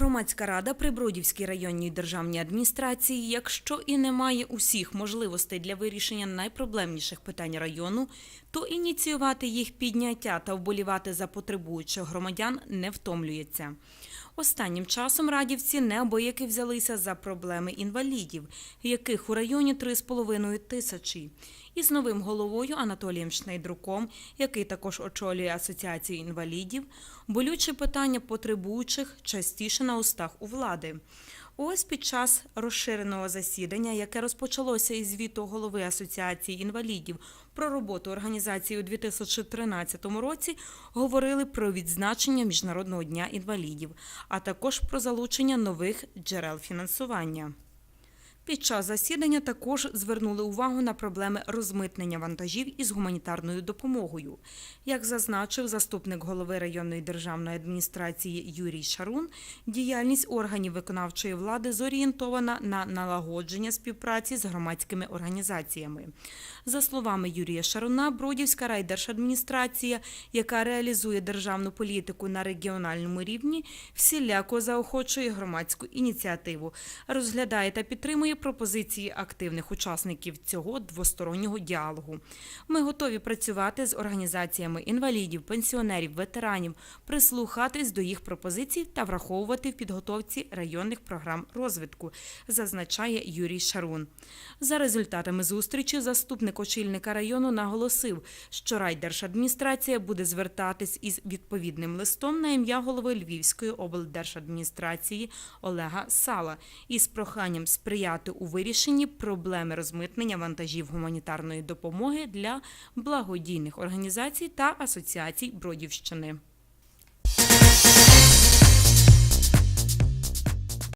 Громадська рада при Бродівській районній державній адміністрації, якщо і не має усіх можливостей для вирішення найпроблемніших питань району, то ініціювати їх підняття та вболівати за потребуючих громадян не втомлюється. Останнім часом радівці неабияки взялися за проблеми інвалідів, яких у районі 3,5 тисячі. Із новим головою Анатолієм Шнейдруком, який також очолює Асоціацію інвалідів, болюче питання потребуючих частіше на устах у влади. Ось під час розширеного засідання, яке розпочалося із звіту голови Асоціації інвалідів про роботу організації у 2013 році, говорили про відзначення Міжнародного дня інвалідів, а також про залучення нових джерел фінансування. Під час засідання також звернули увагу на проблеми розмитнення вантажів із гуманітарною допомогою. Як зазначив заступник голови районної державної адміністрації Юрій Шарун, діяльність органів виконавчої влади зорієнтована на налагодження співпраці з громадськими організаціями. За словами Юрія Шаруна, Бродівська райдержадміністрація, яка реалізує державну політику на регіональному рівні, всіляко заохочує громадську ініціативу, розглядає та підтримує пропозиції активних учасників цього двостороннього діалогу. Ми готові працювати з організаціями інвалідів, пенсіонерів, ветеранів, прислухатись до їх пропозицій та враховувати в підготовці районних програм розвитку, зазначає Юрій Шарун. За результатами зустрічі заступник очільника району наголосив, що райдержадміністрація буде звертатись із відповідним листом на ім'я голови Львівської облдержадміністрації Олега Сала із проханням сприяти у вирішенні проблеми розмитнення вантажів гуманітарної допомоги для благодійних організацій та асоціацій Бродівщини.